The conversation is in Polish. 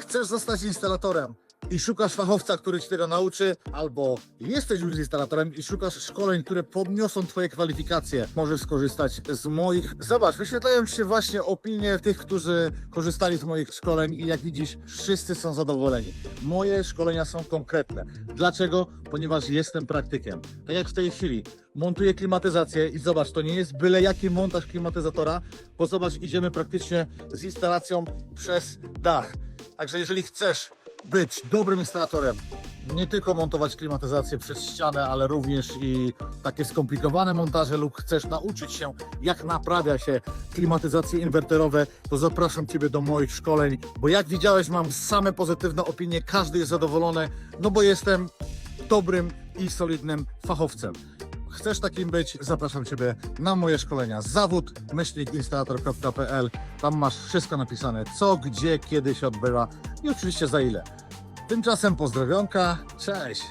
Chcesz zostać instalatorem i szukasz fachowca, który cię tego nauczy, albo jesteś już instalatorem i szukasz szkoleń, które podniosą twoje kwalifikacje, możesz skorzystać z moich. Zobacz, wyświetlają ci się właśnie opinie tych, którzy korzystali z moich szkoleń i jak widzisz, wszyscy są zadowoleni. Moje szkolenia są konkretne. Dlaczego? Ponieważ jestem praktykiem. Tak jak w tej chwili. Montuję klimatyzację i zobacz, to nie jest byle jaki montaż klimatyzatora, bo zobacz, idziemy praktycznie z instalacją przez dach. Także jeżeli chcesz być dobrym instalatorem, nie tylko montować klimatyzację przez ścianę, ale również i takie skomplikowane montaże lub chcesz nauczyć się, jak naprawia się klimatyzacje inwerterowe, to zapraszam Ciebie do moich szkoleń, bo jak widziałeś, mam same pozytywne opinie, każdy jest zadowolony, no bo jestem dobrym i solidnym fachowcem. Chcesz takim być? Zapraszam Ciebie na moje szkolenia. Zawód myślnikinstalator.pl. Tam masz wszystko napisane, co, gdzie, kiedy się odbywa i oczywiście za ile. Tymczasem pozdrowionka, cześć!